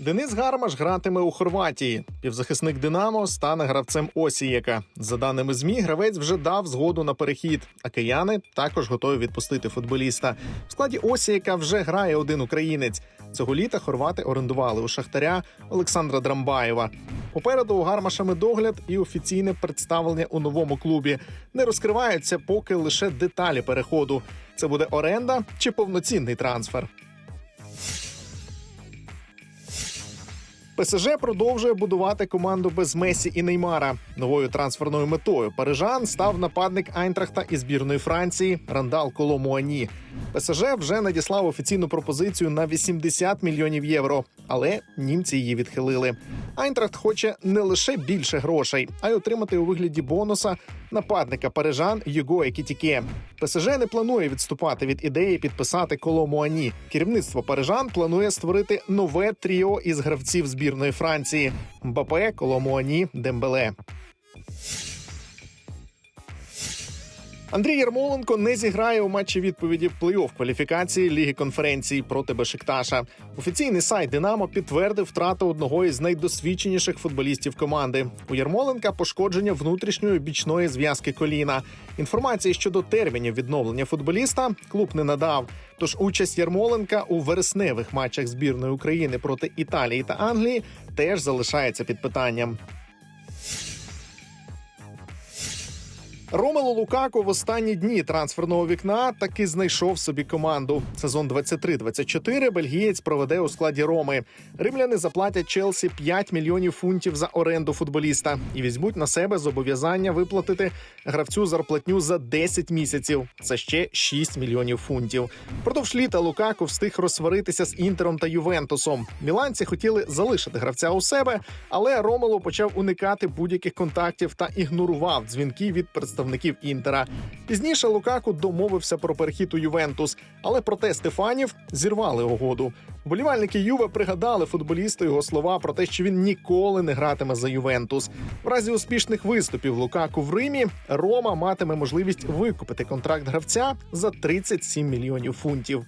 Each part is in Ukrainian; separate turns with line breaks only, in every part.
Денис Гармаш гратиме у Хорватії. Півзахисник Динамо стане гравцем Осієка. За даними змі, гравець вже дав згоду на перехід. А кияни також готові відпустити футболіста. В складі Осієка вже грає один українець. Цього літа хорвати орендували у шахтаря Олександра Драмбаєва. Попереду у Гармаша медогляд і офіційне представлення у новому клубі. Не розкриваються поки лише деталі переходу. Це буде оренда чи повноцінний трансфер. ПСЖ продовжує будувати команду без Месі і Неймара. Новою трансферною метою парижан став нападник Айнтрахта і збірної Франції Рандал Коломуані. ПСЖ вже надіслав офіційну пропозицію на 80 мільйонів євро, але німці її відхилили. Айнтрахт хоче не лише більше грошей, а й отримати у вигляді бонуса нападника парижан Юго Екітіке. ПСЖ не планує відступати від ідеї підписати Коломуані. Керівництво парижан планує створити нове тріо із гравців збірної Франції: Мбапе, Коломуані, Дембеле. Андрій Ярмоленко не зіграє у матчі відповіді плей-офф кваліфікації Ліги конференцій проти Бешикташа. Офіційний сайт Динамо підтвердив втрату одного із найдосвідченіших футболістів команди. У Ярмоленка пошкодження внутрішньої бічної зв'язки коліна. Інформації щодо термінів відновлення футболіста клуб не надав. Тож участь Ярмоленка у вересневих матчах збірної України проти Італії та Англії теж залишається під питанням. Ромело Лукако в останні дні трансферного вікна таки знайшов собі команду. Сезон 23-24 бельгієць проведе у складі Роми. Римляни заплатять Челсі 5 мільйонів фунтів за оренду футболіста і візьмуть на себе зобов'язання виплатити гравцю зарплатню за 10 місяців. Це ще 6 мільйонів фунтів. Продовж літа Лукако встиг розсваритися з інтером та Ювентусом. Міланці хотіли залишити гравця у себе, але Ромело почав уникати будь-яких контактів та ігнорував дзвінки від представників інтера. Пізніше Лукаку домовився про перехід у Ювентус, але протести фанів зірвали угоду. Вболівальники Юве пригадали футболісту його слова про те, що він ніколи не гратиме за Ювентус. В разі успішних виступів Лукаку в Римі Рома матиме можливість викупити контракт гравця за 37 мільйонів фунтів.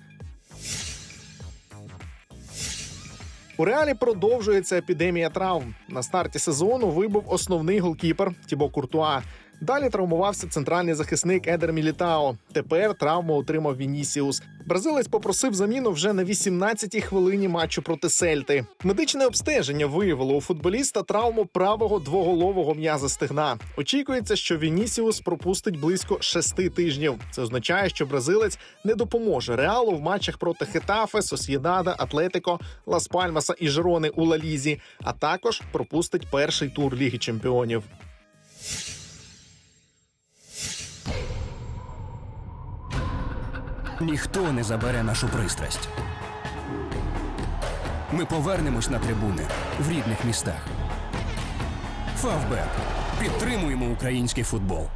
У реалі продовжується епідемія травм. На старті сезону вибув основний голкіпер Тібо Куртуа. Далі травмувався центральний захисник Едер Мілітао. Тепер травму отримав Вінісіус. Бразилець попросив заміну вже на 18-й хвилині матчу проти Сельти. Медичне обстеження виявило у футболіста травму правого двоголового м'яза стегна. Очікується, що Вінісіус пропустить близько шести тижнів. Це означає, що бразилець не допоможе реалу в матчах проти Хетафе, Сосєдада, Атлетико, Лас Пальмаса і Жерони у Лалізі, а також пропустить перший тур Ліги Чемпіонів.
Ніхто не забере нашу пристрасть. Ми повернемось на трибуни в рідних містах. Фавбет. Підтримуємо український футбол.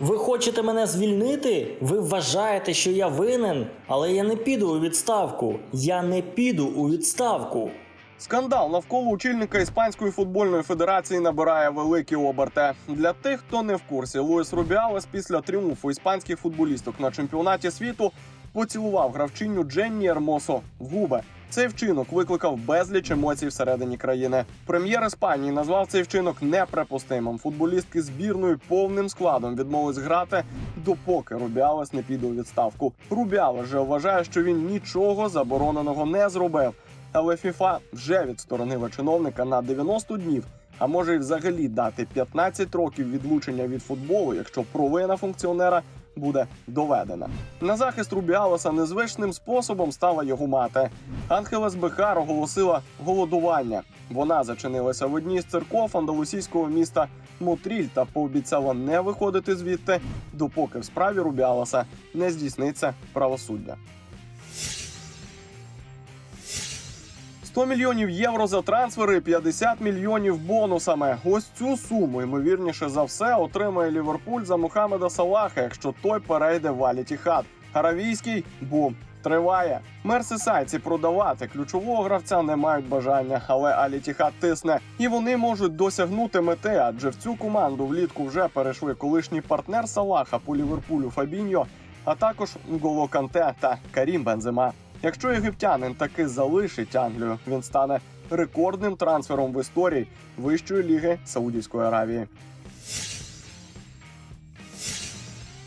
Ви хочете мене звільнити? Ви вважаєте, що я винен, але я не піду у відставку. Я не піду у відставку.
Скандал навколо очільника іспанської футбольної федерації набирає великі оберти. Для тих, хто не в курсі, Луїс Рубіалес після тріумфу іспанських футболісток на чемпіонаті світу поцілував гравчиню Дженні Ермосо в губи. Цей вчинок викликав безліч емоцій всередині країни. Прем'єр Іспанії назвав цей вчинок неприпустимим. Футболістки збірної повним складом відмовились грати, допоки Рубіалес не піде у відставку. Рубіалес же вважає, що він нічого забороненого не зробив. Але ФІФА вже відсторонила чиновника на 90 днів, а може й взагалі дати 15 років відлучення від футболу, якщо провина функціонера буде доведена. На захист Рубіалеса незвичним способом стала його мати. Ангелес Бехар оголосила голодування. Вона зачинилася в одній з церков андалусійського міста Мотріль та пообіцяла не виходити звідти, допоки в справі Рубіалеса не здійсниться правосуддя. 100 мільйонів євро за трансфери, 50 мільйонів бонусами. Ось цю суму, ймовірніше за все, отримає Ліверпуль за Мухаммеда Салаха, якщо той перейде в Алітіхад. Аравійський бум. Триває мерсисайці продавати ключового гравця не мають бажання, але Алітіхад тисне, і вони можуть досягнути мети, адже в цю команду влітку вже перейшли колишній партнер Салаха по Ліверпулю Фабіньо, а також Нголо Канте та Карім Бензема. Якщо єгиптянин таки залишить Англію, він стане рекордним трансфером в історії вищої ліги Саудівської Аравії.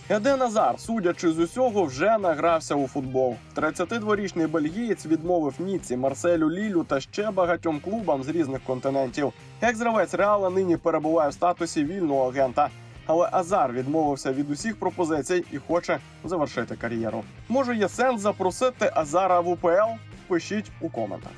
Еден Азар, судячи з усього, вже награвся у футбол. 32-річний бельгієць відмовив Ніці, Марселю Лілю та ще багатьом клубам з різних континентів. Екс-гравець Реала нині перебуває в статусі вільного агента. Але Азар відмовився від усіх пропозицій і хоче завершити кар'єру. Може, є сенс запросити Азара в УПЛ? Пишіть у коментах.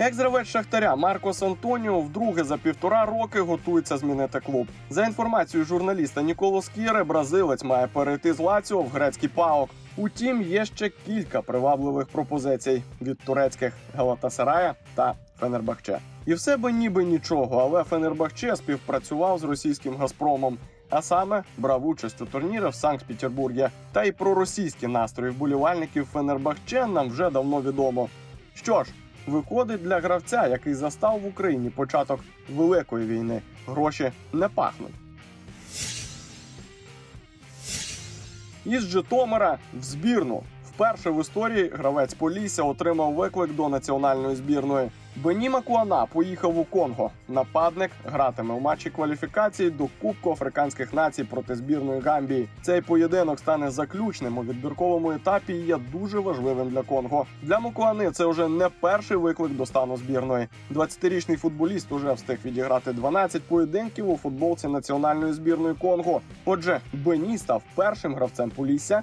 Екс-гравець Шахтаря Маркос Антоніо вдруге за півтора роки готується змінити клуб. За інформацією журналіста Ніколо Скіре, бразилець має перейти з Лаціо в грецький паок. Утім, є ще кілька привабливих пропозицій від турецьких Галатасарая та Фенербахче. І все би ніби нічого, але Фенербахче співпрацював з російським Газпромом. А саме брав участь у турнірах в Санкт-Петербургі. Та й про російські настрої вболівальників Фенербахче нам вже давно відомо. Що ж, виходить для гравця, який застав в Україні початок великої війни. Гроші не пахнуть. Із Житомира в збірну. Вперше в історії гравець Полісся отримав виклик до національної збірної. Бені Макуана поїхав у Конго. Нападник гратиме в матчі кваліфікації до Кубку африканських націй проти збірної Гамбії. Цей поєдинок стане заключним у відбірковому етапі і є дуже важливим для Конго. Для Макуани це вже не перший виклик до стану збірної. 20-річний футболіст уже встиг відіграти 12 поєдинків у футболці національної збірної Конго. Отже, Бені став першим гравцем Полісся,